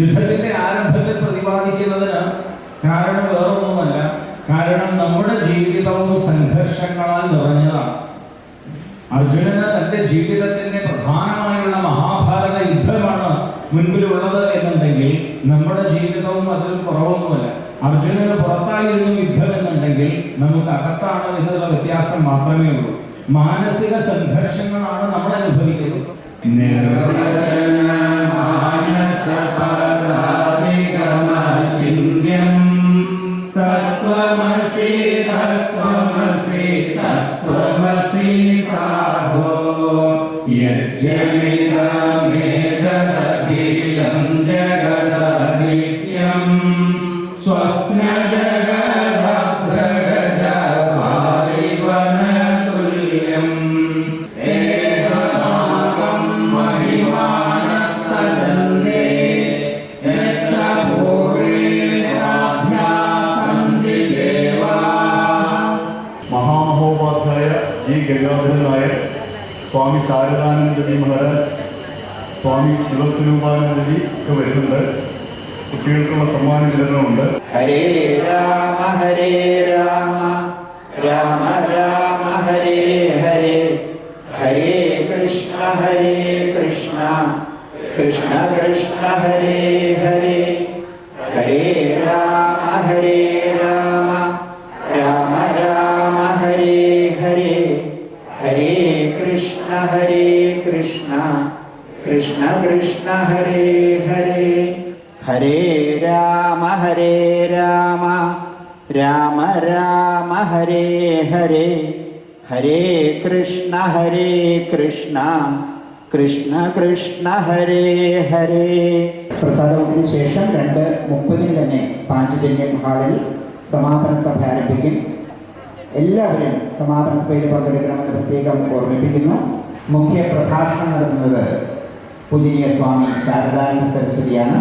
യുദ്ധത്തിന്റെ ആരംഭത്തിൽ പ്രതിപാദിക്കുന്നതിന് കാരണം വേറൊന്നുമല്ല. കാരണം നമ്മുടെ ജീവിതവും സംഘർഷങ്ങളാൽ നിറഞ്ഞതാണ്. അർജുനന് തന്റെ ജീവിതത്തിന്റെ പ്രധാനമായുള്ള മഹാഭാരത യുദ്ധമാണ് മുൻപിലുള്ളത് എന്നുണ്ടെങ്കിൽ നമ്മുടെ ജീവിതവും അതിൽ കുറവൊന്നുമല്ല. അർജുനന് പുറത്തായിരുന്നു യുദ്ധം എന്നുണ്ടെങ്കിൽ നമുക്ക് അകത്താണ് എന്നുള്ള വ്യത്യാസം മാത്രമേ ഉള്ളൂ. മാനസിക സംഘർഷങ്ങളാണ് നമ്മൾ അനുഭവിക്കുന്നത്. तत्त्वमसि तत्त्वमसि तत्त्वमसि साधो यज्ञमिदमे മഹാമഹോപാധ്യായ ജി ഗംഗാധരൻ നായർ സ്വാമി ശാരദാനന്ദജി മഹാരാജ് സ്വാമി ശിവസ്വരൂപാനന്ദജി ഒക്കെ വരുന്നുണ്ട്. കുട്ടികൾക്കുള്ള സമ്മാന വിതരണമുണ്ട്. ഹരേ രാമ ഹരേ രാമ രാമ രാമ ഹരേ ഹരേ. ഹരേ കൃഷ്ണ ഹരേ കൃഷ്ണ. കൃഷ്ണ കൃഷ്ണ ഹരേ ഹരേ. ഹരേ രാമ ഹരേ ഹരേ കൃഷ്ണ ഹരേ കൃഷ്ണ കൃഷ്ണ കൃഷ്ണ ഹരേ ഹരേ ഹരേ രാമ ഹരേ രാമ രാമ രാമ ഹരേ ഹരേ ഹരേ കൃഷ്ണ ഹരേ കൃഷ്ണ കൃഷ്ണ കൃഷ്ണ ഹരേ ഹരേ പ്രസാദത്തിന് ശേഷം രണ്ട് മുപ്പതിന് തന്നെ പാഞ്ചജന്യം ഹാളിൽ സമാപന സഭ ആരംഭിക്കും. എല്ലാവരും സമാപന സഭയിൽ പങ്കെടുക്കണമെന്ന് പ്രത്യേകം ഓർമ്മിപ്പിക്കുന്നു. മുഖ്യ പ്രഭാഷണം നടത്തുന്നത് പൂജനീയ സ്വാമി ശാരദാനന്ദ സരസ്വതിയാണ്.